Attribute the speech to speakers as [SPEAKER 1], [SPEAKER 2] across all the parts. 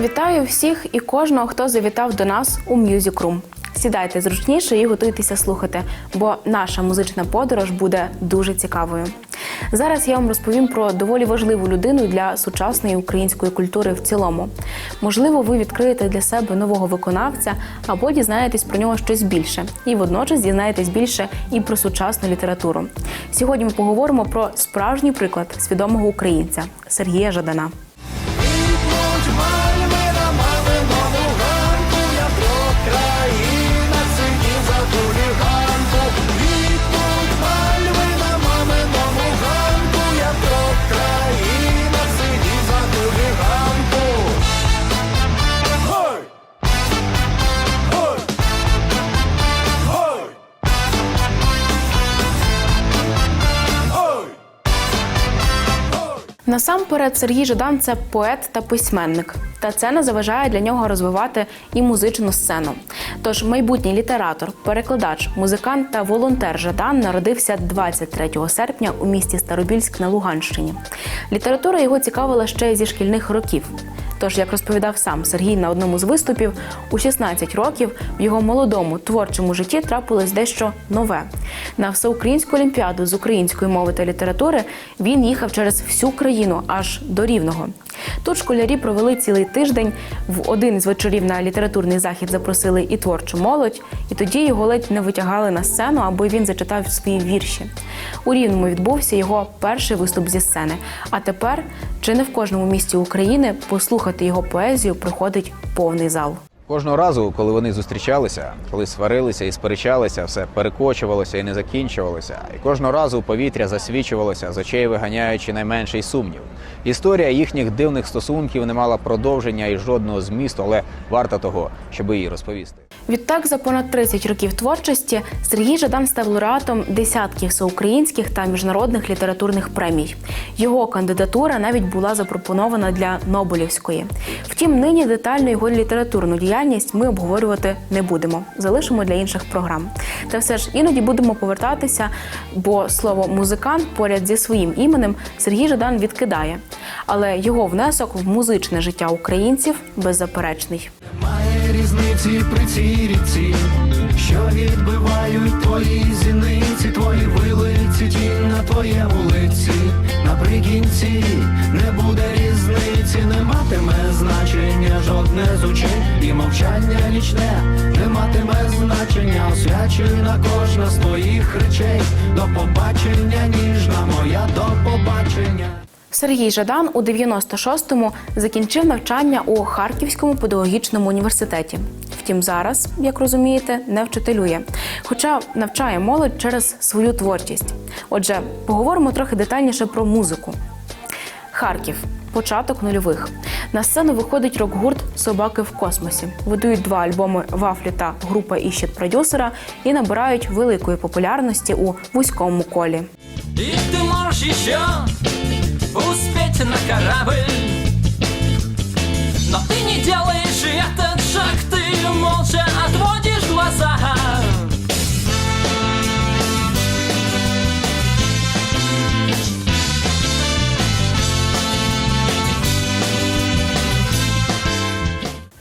[SPEAKER 1] Вітаю всіх і кожного, хто завітав до нас у Music Room. Сідайте зручніше і готуйтеся слухати, бо наша музична подорож буде дуже цікавою. Зараз я вам розповім про доволі важливу людину для сучасної української культури в цілому. Можливо, ви відкриєте для себе нового виконавця або дізнаєтесь про нього щось більше, і водночас дізнаєтесь більше і про сучасну літературу. Сьогодні ми поговоримо про справжній приклад свідомого українця Сергія Жадана. Насамперед, Сергій Жадан це поет та письменник, та це не заважає для нього розвивати і музичну сцену. Тож майбутній літератор, перекладач, музикант та волонтер Жадан народився 23 серпня у місті Старобільськ на Луганщині. Література його цікавила ще зі шкільних років. Тож, як розповідав сам Сергій на одному з виступів, у 16 років в його молодому творчому житті трапилось дещо нове. На всеукраїнську олімпіаду з української мови та літератури він їхав через всю країну аж до Рівного. Тут школярі провели цілий тиждень. В один із вечорів на літературний захід запросили і творчу молодь, і тоді його ледь не витягали на сцену, аби він зачитав свої вірші. У Рівному відбувся його перший виступ зі сцени. А тепер чи не в кожному місті України послухати його поезію приходить повний зал.
[SPEAKER 2] Кожного разу, коли вони зустрічалися, коли сварилися і сперечалися, все перекочувалося і не закінчувалося. І кожного разу повітря засвічувалося, з очей виганяючи найменший сумнів. Історія їхніх дивних стосунків не мала продовження і жодного змісту, але варта того, щоб її розповісти.
[SPEAKER 1] Відтак, за понад 30 років творчості Сергій Жадан став лауреатом десятків всеукраїнських та міжнародних літературних премій. Його кандидатура навіть була запропонована для Нобелівської. Втім, нині детально його літературну діяльність ми обговорювати не будемо. Залишимо для інших програм. Та все ж іноді будемо повертатися, бо слово музикант поряд зі своїм іменем Сергій Жадан відкидає. Але його внесок в музичне життя українців беззаперечний.
[SPEAKER 3] Немає різниці при цій ріці, що відбивають твої зіниці, твої вилиці, тінь на твоєму лиці. Наприкінці не буде різниці, не матиме значення жодне з очей, і мовчання нічне не матиме значення, освячена кожна з твоїх речей. До побачення, ніжна моя, до побачення.
[SPEAKER 1] Сергій Жадан у 96-му закінчив навчання у Харківському педагогічному університеті. Втім, зараз, як розумієте, не вчителює, хоча навчає молодь через свою творчість. Отже, поговоримо трохи детальніше про музику. Харків Початок нульових. На сцену виходить рок-гурт Собаки в космосі. Видають два альбоми Вафлі та група Іщет продюсера і набирають великої популярності у вузькому колі.
[SPEAKER 4] И ты можешь еще успеть на корабль Но ты не делаешь этот шаг, ты молча отводишь глаза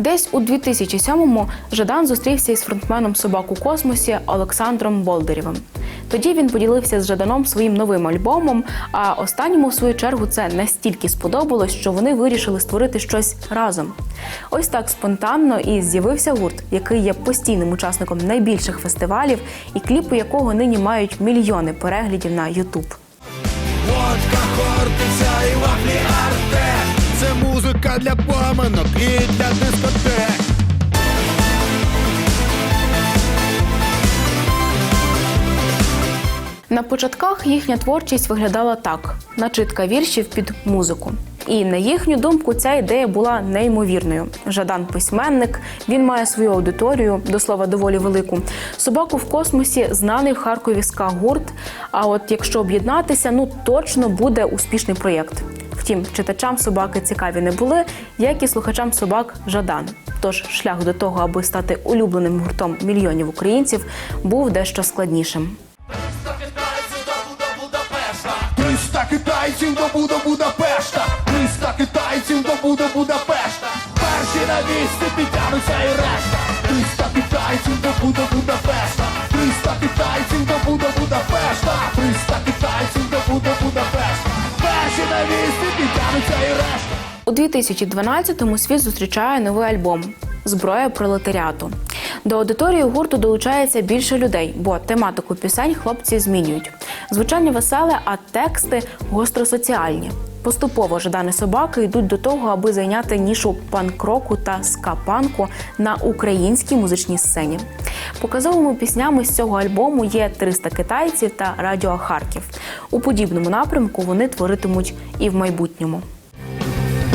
[SPEAKER 1] Десь у 2007-му Жадан зустрівся із фронтменом собак у космосі Олександром Болдерєвим. Тоді він поділився з Жаданом своїм новим альбомом. А останньому, в свою чергу, це настільки сподобалось, що вони вирішили створити щось разом. Ось так спонтанно і з'явився гурт, який є постійним учасником найбільших фестивалів, і кліпи якого нині мають мільйони переглядів на YouTube.
[SPEAKER 3] Водка, хортиця і вафлі арте Це музика для поминок і для дискотек
[SPEAKER 1] На початках їхня творчість виглядала так: начитка віршів під музику. І на їхню думку, ця ідея була неймовірною. Жадан письменник, він має свою аудиторію, до слова, доволі велику. Собаку в космосі знаний в Харкові ска гурт. А от якщо об'єднатися, ну точно буде успішний проєкт. Втім, читачам собаки цікаві не були, як і слухачам собак Жадан. Тож шлях до того, аби стати улюбленим гуртом мільйонів українців, був дещо складнішим.
[SPEAKER 3] 300 китайців до Буда Будапешта. 300 китайців до Буда Будапешта. Перші на місці підтягнуться і решта. 300 китайців до Буда Будапешта. 300 китайців до Буда Будапешта. 300 китайців до Буда Будапешта Перші на місці підтягнуться і решта
[SPEAKER 1] У 2012-му світ зустрічає новий альбом Зброя пролетаріату. До аудиторії гурту долучається більше людей, бо тематику пісень хлопці змінюють. Звучання веселе, а тексти гостросоціальні. Поступово жадани собаки йдуть до того, аби зайняти нішу панк-року та ска-панку на українській музичній сцені. Показовими піснями з цього альбому є 300 китайців та Радіо Харків. У подібному напрямку вони творитимуть і в майбутньому.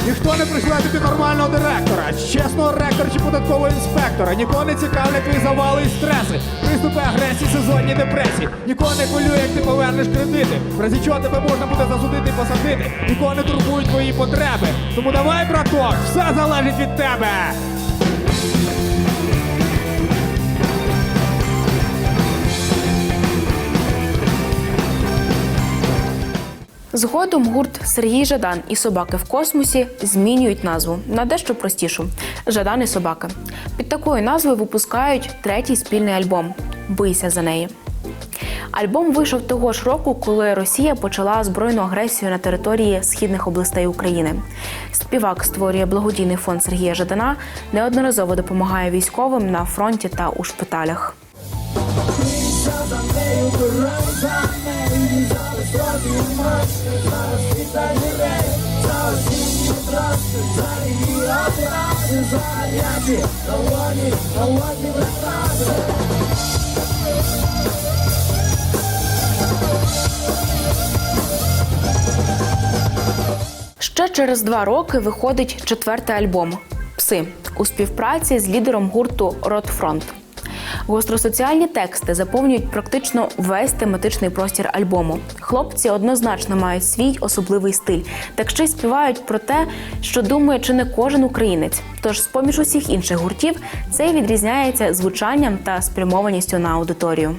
[SPEAKER 5] Ніхто не прийшла тобі нормального директора, чесного ректора чи податкового інспектора. Нікого не цікавлять твої завали і стреси, приступи агресії, сезонні депресії. Нікого не хвилює, як ти повернеш кредити. В разі чого тебе можна буде засудити і посадити. Нікого не турбують твої потреби. Тому давай, браток, все залежить від тебе.
[SPEAKER 1] Згодом гурт Сергій Жадан і Собаки в космосі змінюють назву на дещо простішу Жадан і собаки. Під такою назвою випускають третій спільний альбом Бийся за неї. Альбом вийшов того ж року, коли Росія почала збройну агресію на території східних областей України. Співак створює благодійний фонд Сергія Жадана, неодноразово допомагає військовим на фронті та у шпиталях. Ще через два роки виходить четвертий альбом Пси у співпраці з лідером гурту Ротфронт. Гостросоціальні тексти заповнюють практично весь тематичний простір альбому. Хлопці однозначно мають свій особливий стиль, так ще й співають про те, що думає чи не кожен українець. Тож, з поміж усіх інших гуртів, цей відрізняється звучанням та спрямованістю на аудиторію.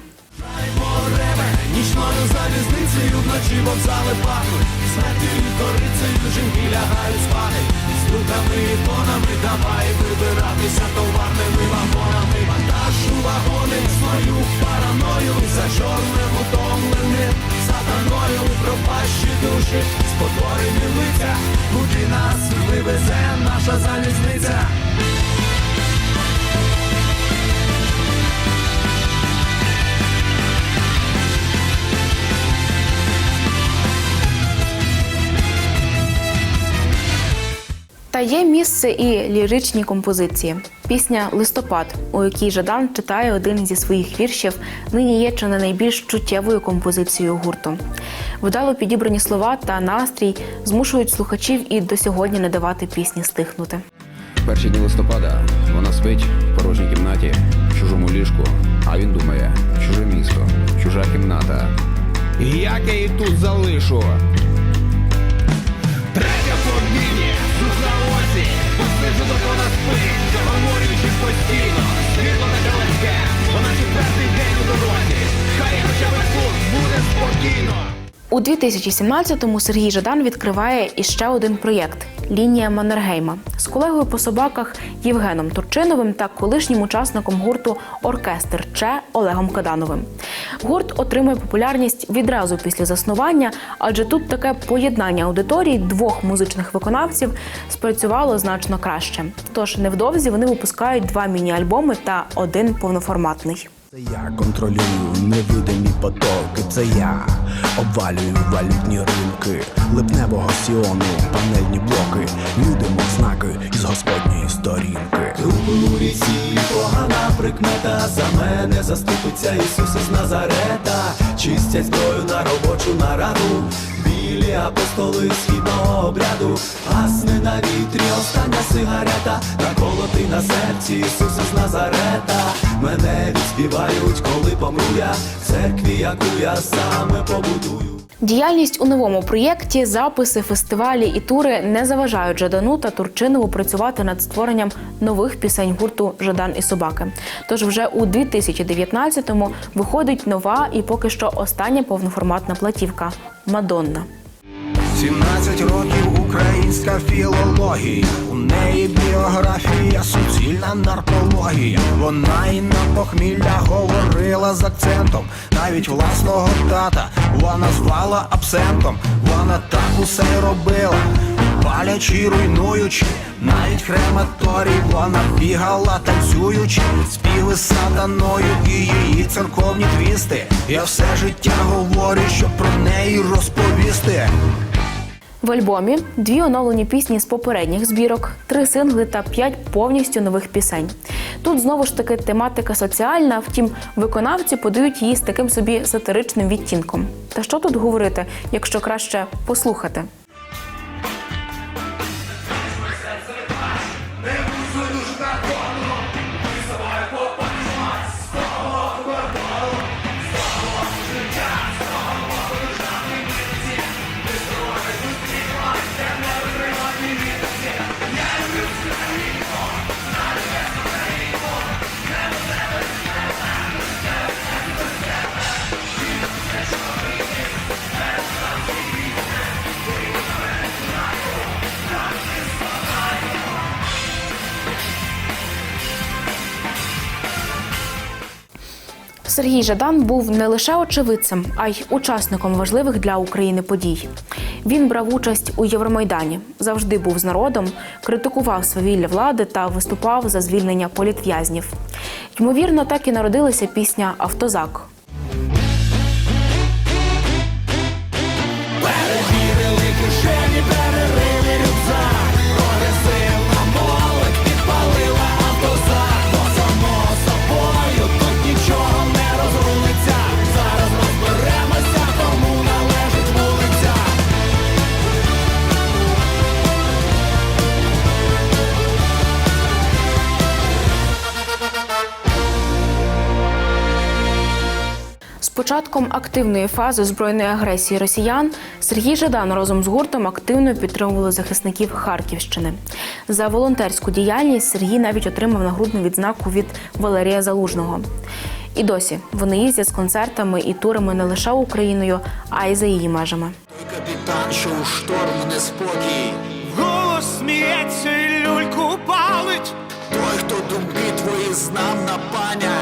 [SPEAKER 3] Нічною залізницею вночі вокзали пахнуть Смерті корицею жінки лягають спати З луками і тонами давай вибиратися товарними вагонами Вагони свою параною За чорним утомленим сатаною Пропащі душі, спотворені лиця Куди нас вивезе наша залізниця
[SPEAKER 1] Та є місце і ліричні композиції. Пісня Листопад, у якій Жадан читає один зі своїх віршів, нині є чи не найбільш чуттєвою композицією гурту. Вдало підібрані слова та настрій змушують слухачів і до сьогодні не давати пісні стихнути.
[SPEAKER 2] Перші дні листопада вона спить в порожній кімнаті, в чужому ліжку, а він думає, чуже місто, чужа кімната.
[SPEAKER 5] Як я її тут залишу? Посиджу до вона спить, заговорюючи постійно, світло не далеке, вона четвертий день у дорозі, хай хоча б тут буде спокійно.
[SPEAKER 1] У 2017-му Сергій Жадан відкриває іще один проєкт Лінія Маннергейма з колегою по собаках Євгеном Турчиновим та колишнім учасником гурту Оркестр Че Олегом Кадановим. Гурт отримує популярність відразу після заснування, адже тут таке поєднання аудиторій двох музичних виконавців спрацювало значно краще. Тож невдовзі вони випускають два міні-альбоми та один повноформатний.
[SPEAKER 6] Це я контролюю невидимі потоки, це я обвалюю валютні ринки, липневого сіону, панельні блоки, люди, мов знаки із господньої сторінки.
[SPEAKER 3] У ріці погана прикмета за мене заступиться Ісус із Назарета, чистять зброю на робочу нараду, білі апостоли східного обряду, гасне на вітрі остання сигарета, наколотий на серці Ісус із Назарета, Мене відспівають, коли помру я в церкві, яку я саме побудую.
[SPEAKER 1] Діяльність у новому проєкті, записи, фестивалі і тури не заважають Жадану та Турчинову працювати над створенням нових пісень гурту Жадан і собаки. Тож вже у 2019-му виходить нова і поки що остання повноформатна платівка Мадонна.
[SPEAKER 6] 17 років українська філологія. У неї біографія, суцільна наркологія. Вона і на похмілля говорила з акцентом. Навіть власного тата вона звала абсентом. Вона так усе робила. Палячи, руйнуючи, навіть крематорій вона бігала, танцюючи, співи сатаною і її церковні твісти. Я все життя говорю, щоб про неї розповісти.
[SPEAKER 1] В альбомі дві оновлені пісні з попередніх збірок, три сингли та п'ять повністю нових пісень. Тут знову ж таки тематика соціальна, втім, виконавці подають її з таким собі сатиричним відтінком. Та що тут говорити, якщо краще послухати? Сергій Жадан був не лише очевидцем, а й учасником важливих для України подій. Він брав участь у Євромайдані, завжди був з народом, критикував свавілля влади та виступав за звільнення політв'язнів. Ймовірно, так і народилася пісня Автозак. Початком активної фази збройної агресії росіян Сергій Жадан разом з гуртом активно підтримували захисників Харківщини. За волонтерську діяльність Сергій навіть отримав нагрудну відзнаку від Валерія Залужного. І досі вони їздять з концертами і турами не лише Україною, а й за її межами.
[SPEAKER 6] Капітан, що у шторм неспокій.
[SPEAKER 7] Голос сміється і люльку палить.
[SPEAKER 6] Той, хто думки твої знав на пам'ять.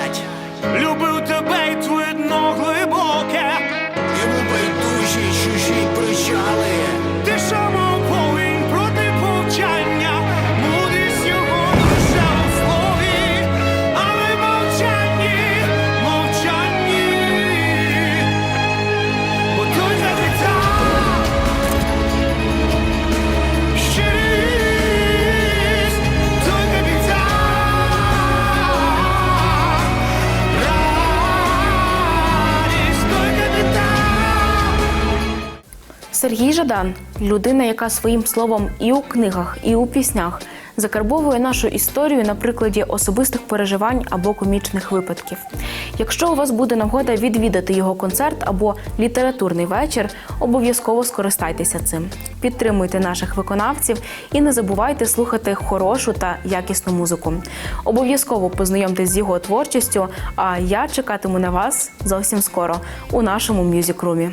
[SPEAKER 1] Сергій Жадан людина, яка своїм словом і у книгах, і у піснях закарбовує нашу історію на прикладі особистих переживань або комічних випадків. Якщо у вас буде нагода відвідати його концерт або літературний вечір, обов'язково скористайтеся цим. Підтримуйте наших виконавців і не забувайте слухати хорошу та якісну музику. Обов'язково познайомтесь з його творчістю. А я чекатиму на вас зовсім скоро у нашому мюзик-румі.